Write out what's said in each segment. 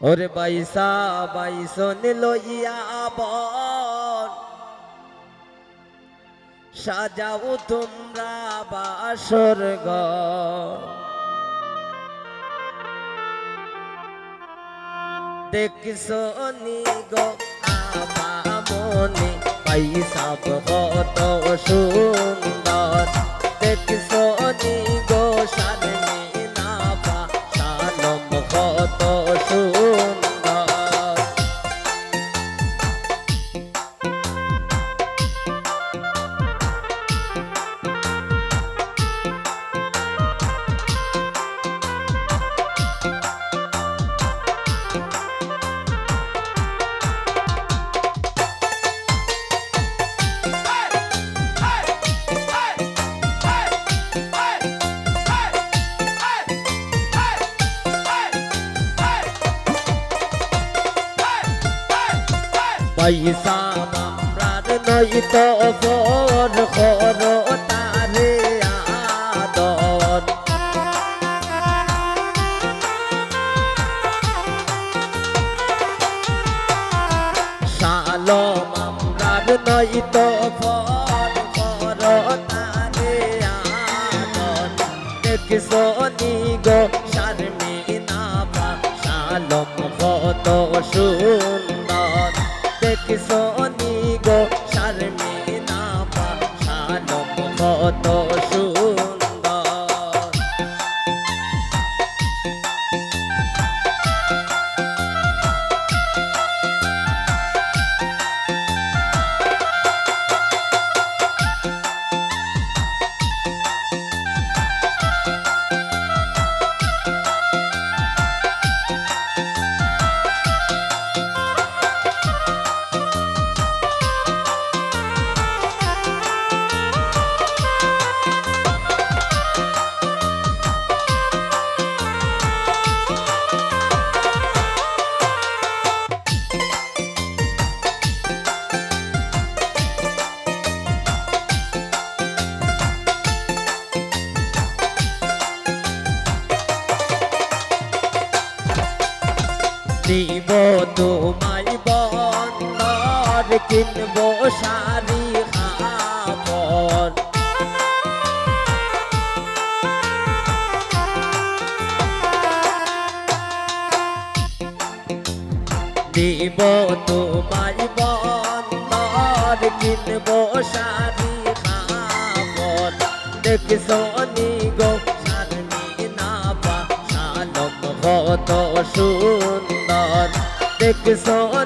ওরে বাইসা বাইসন লইয়া বন। সাজাও তোমরা বাসর দেখছ নি গো আমামনি পয়সা কত সুন্দর পয়সা মামরার নই তো ফোর খর তারে আদর শালো মামরার নই তো ফোর খর তারে আদর দেখছ নি দিব তোমায় বন্দর কিনবো শাড়ি খাবর দিব তোমায় বন্দর কিনবো শাড়ি খাবর দেখছ নি গো শারমি নাবা, শালম কত সুন্দর দেখছ নি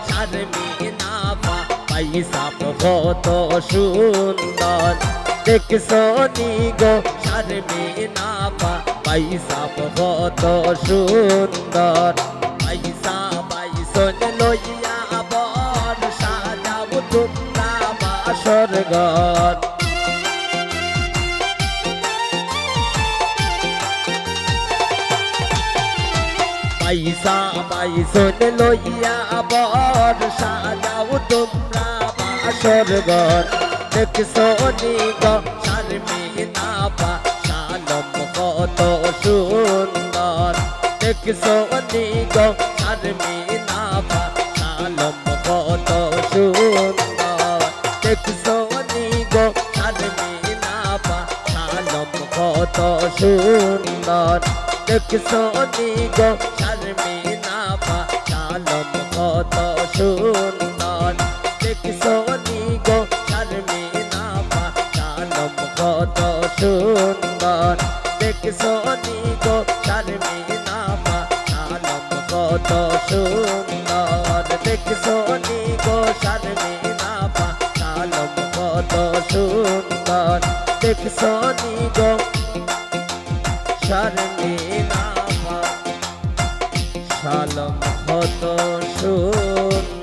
শারমি নাবা সাপ কত সুন্দর দেখছ নি গো শারমি নাবা পয়সা কত সুন্দর পয়সা পাইসন লইয়া বর সাজাব তোমরা বাসর ঘর পয়সা পাইসন লইয়া বর সাজাও তোমরা বাসর ঘর দেখছ নিগ শর্মিতা পা সালম কত সুন্দর দেখছ নিগ শর্মিতা পা সালম কত সুন্দর দেখছ নিগ শর্মিতা পা সালম কত সুন্দর দেখছ নিগ কত সুন্দর দেখছ নি গো শারমিনা কত সুন্দর দেখছ নি গো শারমিনা কত সুন্দর দেখছ নি গো শারমিনা কত সুন্দর দেখছ নি গো শারমিনা শালম কত সুন্দর